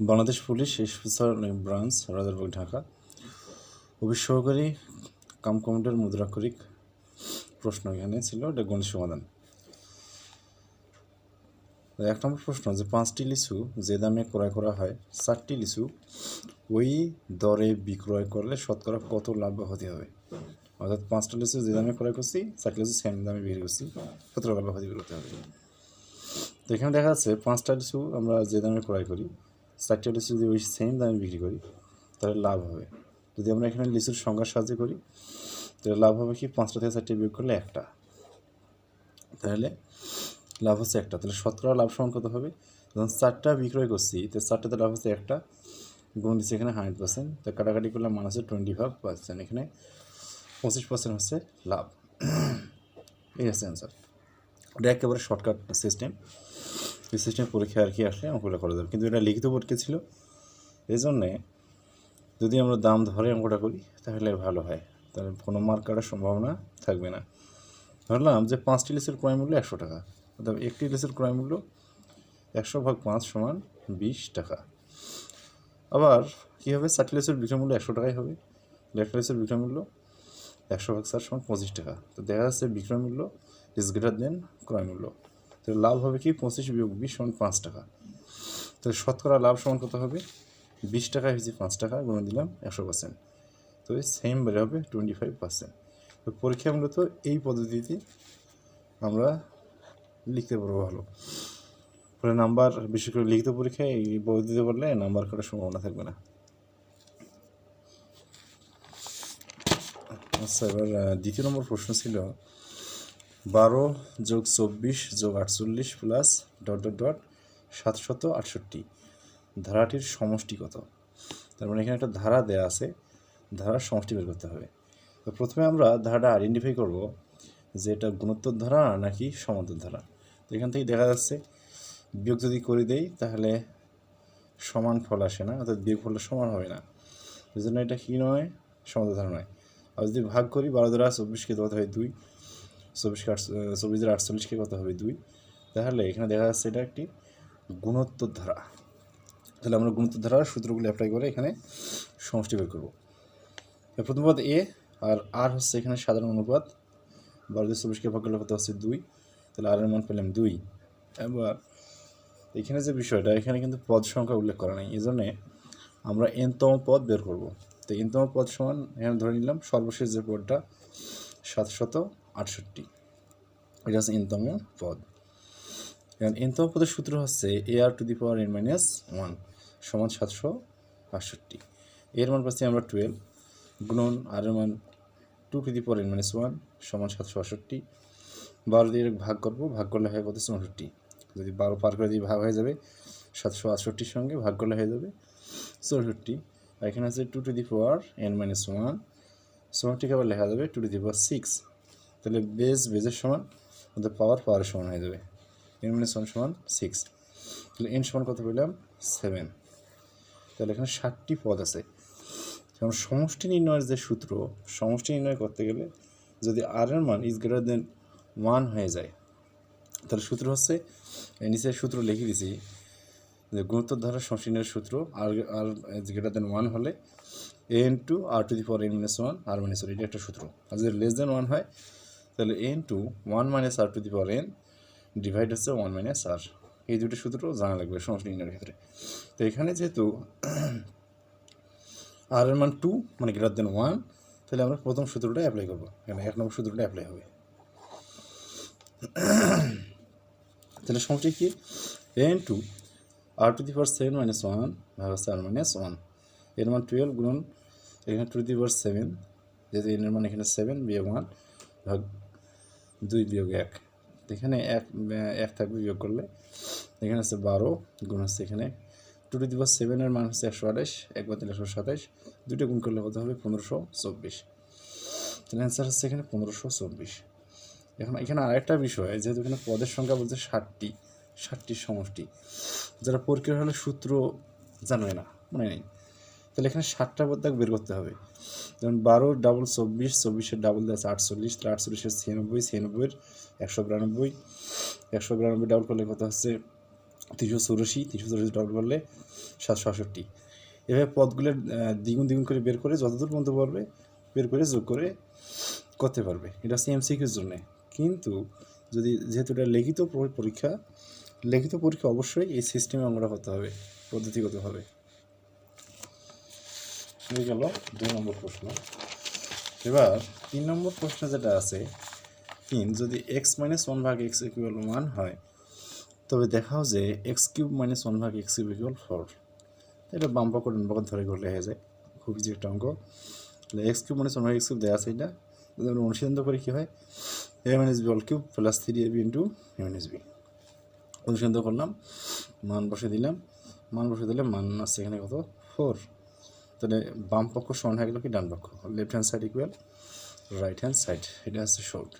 Bangladesh police special branch, Rajarbag, Dhaka. Office সহকারী, cum commander মুদ্রাক্ষরিক প্রশ্ন এখানে ছিল, এটা গণিত সমাধান। এক নম্বর প্রশ্ন, যে পাঁচটি লিচু যে দামে ক্রয় করা হয়, চারটি লিচু ওই দরে বিক্রয় করলে শতকরা কত লাভ হতে হবে? অর্থাৎ পাঁচটা লিচু যে দামে ক্রয় করছি, চারটি লিচু সেম দামে বিক্রি করছি, কত লাভ হতে হবে? তো এখানে দেখা যাচ্ছে পাঁচটা লিচু আমরা যে দামে ক্রয় করি চারটা লিচু যদি ওই সেম দামে বিক্রি করি, তাহলে লাভ হবে। যদি আমরা এখানে লিচুর সংখ্যার সাহায্যে করি, তাহলে লাভ হবে কি, পাঁচটা থেকে চারটে বিয়োগ করলে একটা। তাহলে লাভ হচ্ছে একটা। তাহলে শতকরা লাভ সমান কত হবে? যখন চারটা বিক্রয় করছি, তো চারটাতে লাভ হচ্ছে একটা, গুণ দিচ্ছে এখানে হান্ড্রেড পার্সেন্ট তো কাটাকাটি করলে মান হচ্ছে টোয়েন্টি ফাইভ পার্সেন্ট এখানে পঁচিশ পার্সেন্ট হচ্ছে লাভ। এই হচ্ছে অ্যান্সার এটা একেবারে শর্টকাট সিস্টেম সিস্টেম পরীক্ষা আর কি আসলে অঙ্কটা করা যাবে। কিন্তু এটা লিখিত পরীক্ষা ছিল। এই জন্যে যদি আমরা দাম ধরে অঙ্কটা করি, তাহলে ভালো হয়। তাহলে কোনো মার্ক কাটার সম্ভাবনা থাকবে না। ধরলাম যে পাঁচটি লিচুর ক্রয় মূল্য একশো টাকা। অর্থাৎ একটি লিচুর ক্রয় মূল্য একশো ভাগ পাঁচ সমান বিশ টাকা। আবার কী হবে চারটি লিচুর বিক্রয় মূল্য একশো টাকাই হবে? একটা লিচুর বিক্রয় মূল্য একশো ভাগ চার সমান পঁচিশ টাকা। তো দেখা যাচ্ছে বিক্রয় মূল্য ইজ গ্রেটার দেন ক্রয় মূল্য। তো লাভ হবে কি? পঁচিশ বিয়োগ বিশ সমান পাঁচ টাকা। তো শতকরা লাভ সমান কত হবে? বিশ টাকা হয়েছে পাঁচ টাকা গুণে দিলাম একশো পার্সেন্ট তো সেম বেড়ে হবে টোয়েন্টি ফাইভ পার্সেন্ট তো পরীক্ষা মূলত এই পদ্ধতিতে আমরা লিখতে পারব ভালো। পরে নাম্বার, বিশেষ করে লিখিত পরীক্ষায় এই পদ্ধতিতে পারলে নাম্বার কাটার সম্ভাবনা থাকবে না। আচ্ছা এবার দ্বিতীয় নম্বর প্রশ্ন ছিল বারো যোগ চব্বিশ যোগ আটচল্লিশ প্লাস ডট ডট ডট সাতশত আটষট্টি। ধারাটির সমষ্টি কত? তার মানে এখানে একটা ধারা দেয়া আছে, ধারার সমষ্টি বের করতে হবে। তো প্রথমে আমরা ধারাটা আইডেন্টিফাই করব যে এটা গুণোত্তর ধারা নাকি সমান্তর ধারা। তো এখান থেকে দেখা যাচ্ছে, বিয়োগ যদি করে দেই তাহলে সমান ফল আসে না, অর্থাৎ বিয়োগ ফলটা সমান হবে না। এই জন্য এটা কী নয়? সমান্তর ধারা নয়। আর যদি ভাগ করি, বারো দ্বারা চব্বিশকে কত হয় দুই। চব্বিশকে আট চব্বিশ দ্বারা আটচল্লিশকে কত হবে দুই। তাহলে এখানে দেখা যাচ্ছে এটা একটি গুণোত্তর ধারা তাহলে আমরা গুণোত্তর ধারার সূত্রগুলো অ্যাপ্লাই করে এখানে সমষ্টি বের করব। প্রথম পদ এ আর আর হচ্ছে এখানে সাধারণ অনুপাত। বারো দিয়ে চব্বিশকে ভাগ করলে কত হচ্ছে দুই? তাহলে আর এর মান পেলাম দুই। এবার এখানে যে বিষয়টা, এখানে কিন্তু পদ সংখ্যা উল্লেখ করা নেই। এই জন্যে আমরা এনতম পদ বের করব। তো এনতম পদ সমান, এখানে ধরে নিলাম সর্বশেষ যে পদটা সাতশত আটষট্টি। এটা হচ্ছে এনতম পদ। এখন এনতম পদের সূত্র হচ্ছে a r to the power n minus one সমান সাতশো আটষট্টি। এর মান পাচ্ছি আমরা টুয়েলভ গুণন আর এর মান two to the power n minus one সমান সাতশো আটষট্টি। বারো দিয়ে ভাগ করব, ভাগ করলে হয় কত? চৌষট্টি। যদি বারো পার করে দিয়ে ভাগ হয়ে যাবে সাতশো আটষট্টির সঙ্গে, ভাগ করলে হয়ে যাবে চৌষট্টি। আর এখানে আছে two to the power n minus one চৌষট্টিকে আবার লেখা যাবে two to the power six তাহলে বেজ বেজের সমান ওদের পাওয়ার পাওয়ারের সমান হয়ে যাবে। এন মাইনাস ওয়ান সমান সিক্স তাহলে এন সমান কত পেলাম? সেভেন তাহলে এখানে ষাটটি পদ আছে। যেমন সমষ্টি নির্ণয়ের যে সূত্র, সমষ্টি নির্ণয় করতে গেলে যদি আর এর মান ইজ গ্রেটার দেন ওয়ান হয়ে যায়, তাহলে সূত্র হচ্ছে, এই নিচে সূত্র লিখে দিছি, যে গুরুত্বর ধারা সমষ্টি নির্ণয়ের সূত্র আর r is greater than one হলে n to r to the power n minus one r minus এটা একটা সূত্র। আর যদি লেস দেন ওয়ান হয় তাহলে n to one minus r to the power n divide হচ্ছে ওয়ান মাইনাস আর এই দুটো সূত্র জানা লাগবে সমস্ত নির্ণয়ের ক্ষেত্রে। তো এখানে যেহেতু আর এর মান টু মানে গ্রেটার দেন ওয়ান তাহলে আমরা প্রথম সূত্রটা অ্যাপ্লাই করব। এখানে এক নম্বর সূত্রটা অ্যাপ্লাই হবে। তাহলে সমষ্টি কি? N to r to the power seven minus one ভাগ হচ্ছে আর মাইনাস ওয়ানের মান টুয়েলভ গুণন এখানে টু দি পাওয়ার সেভেন যেহেতু এন এর মান এখানে সেভেন বিয়োগ ওয়ান ভাগ দুই বিয়োগ এক। এখানে এক এক থাকবে বিয়োগ করলে। এখানে হচ্ছে বারো, গুণ হচ্ছে এখানে টু টু দি পাওয়ার সেভেনের মান হচ্ছে একশো আঠাশ একবার তিন একশো সাতাশ, দুটো গুণ করলে কত হবে? পনেরোশো চব্বিশ। তাহলে অ্যান্সার হচ্ছে এখানে পনেরোশো চব্বিশ। এখন এখানে আরেকটা বিষয়, যেহেতু এখানে পদের সংখ্যা বলছে ষাটটি, ষাটটির সমষ্টি, যারা পরীক্ষা হলে সূত্র জানবে না, মনে নেই। তাহলে এখানে ষাটটা পদ বের করতে হবে। যেমন বারো ডাবল চব্বিশ, চব্বিশের ডাবল দেওয়া আছে আটচল্লিশ, তাহলে আটচল্লিশের ছিয়ানব্বই, ছিয়ানব্বইয়ের একশো বিরানব্বই একশো বিরানব্বই ডাবল করলে কত হচ্ছে? তিনশো চৌরাশি তিনশো চৌরাশি ডবল করলে সাতশো আটষট্টি। এভাবে পদগুলো দ্বিগুণ দ্বিগুণ করে বের করে যতদূর পর্যন্ত পারবে, বের করে যোগ করে করতে পারবে। এটা হচ্ছে এমসিকিউর জন্য। কিন্তু যদি, যেহেতু এটা লিখিত পরীক্ষা লিখিত পরীক্ষা অবশ্যই এই সিস্টেমে আমরা করতে হবে, পদ্ধতিগতভাবে। হয়ে গেল, দুই নম্বর প্রশ্ন। এবার তিন নম্বর প্রশ্ন যেটা আছে, তিন, যদি এক্স মাইনাস ওয়ান ভাগ এক্স ইকুয়াল ওয়ান হয়, তবে দেখাও যে এক্স কিউব মাইনাস ওয়ান ভাগ এক্স কিউব ইকুয়াল ফোর এটা বাম পক্ষ ডান পক্ষ ধরে করলে হয়ে যায়। খুব ইজি একটা অঙ্ক। তাহলে এক্স কিউব মাইনাস ওয়ান ভাগ এক্স কিউব দেওয়া আছে এটা। যদি আমরা অনুসিদ্ধান্ত করি, কী হয়? A minus b all cube plus three a b into a minus b অনুসিদ্ধান্ত করলাম। মান বসে দিলাম। মান বসে দিলে মান আসছে এখানে কত? ফোর তাহলে বাম পক্ষ সমান হয়ে গেল কি? ডান পক্ষ। Left hand side equal right hand side এটা হচ্ছে শর্ট